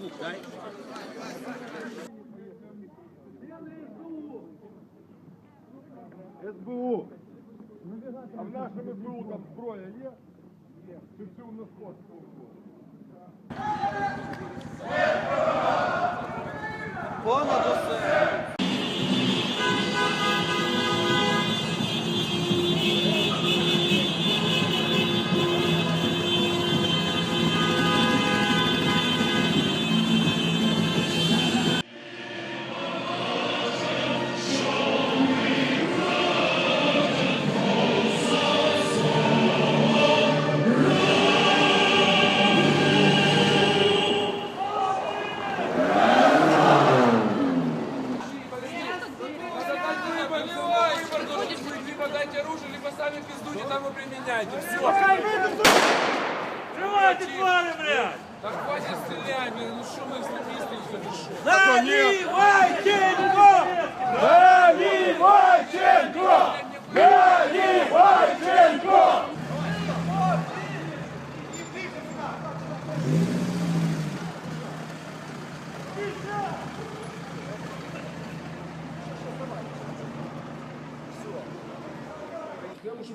звук, дай. СБУ. А в нашому СБУ там зброя є? Є. Чи все у нас Понад усе. там и применяйте. Все. Тривайте, твари, блядь! Так хватит стрелять, блин. Ну что мы экстремисты, что ли, что? Наливайченко!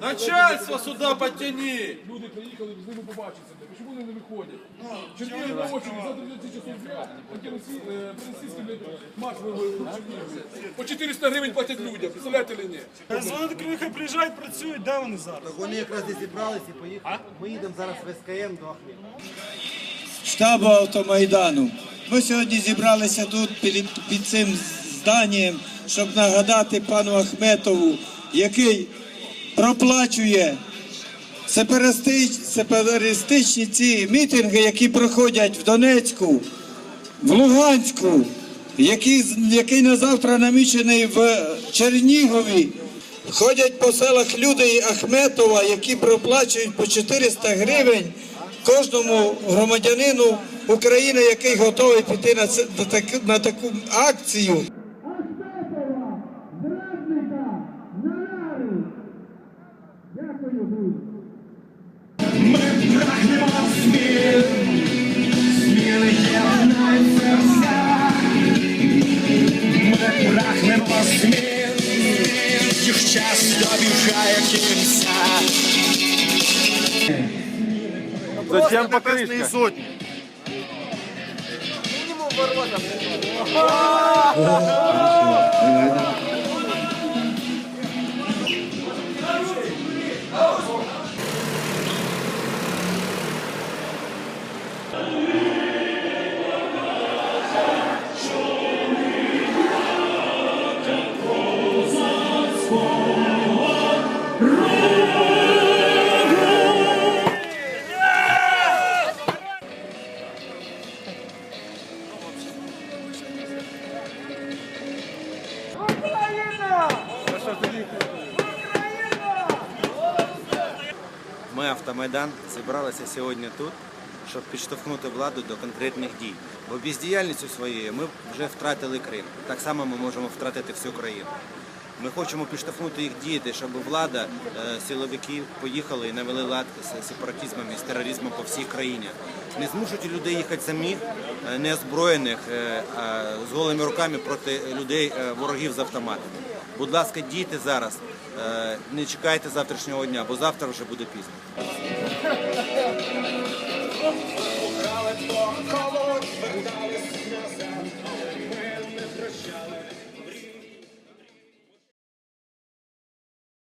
Начальство сюда подтяни! Люди приїхали з ними побачитися. Чому вони не виходять? Чотири на очередь, за 30 часов блядь. Такі блядь, марш вивели. По 400 гривень платять людям, представляєте чи ні? Вони хай приїжджають, працюють, де вони зараз? Вони якраз і зібрались і поїхали. Ми їдемо зараз в СКМ до Ахмєта. штабу автомайдану. Ми сьогодні зібралися тут під, під цим зданням, щоб нагадати пану Ахметову, який проплачує сепаратистичні, ці мітинги, які проходять в Донецьку, в Луганську, які, який на завтра намічений в Чернігові. Ходять по селах люди Ахметова, які проплачують по 400 гривень кожному громадянину України, який готовий піти на, таку, на таку акцію. Прагнемо змін, їх час добігає кінця. Зачем покришка? сотні. Ми автомайдан зібралися сьогодні тут, щоб підштовхнути владу до конкретних дій. Бо бездіяльністю своєю ми вже втратили Крим. Так само ми можемо втратити всю країну. Ми хочемо підштовхнути їх діяти, щоб влада, е, силовики поїхали і навели лад з сепаратизмом і з тероризмом по всій країні. Не змушуйте людей їхати самі, е, неозброєних, е, а з голими руками проти людей, е, ворогів з автоматами. Будь ласка, дійте зараз. Е, Не чекайте завтрашнього дня, бо завтра вже буде пізно.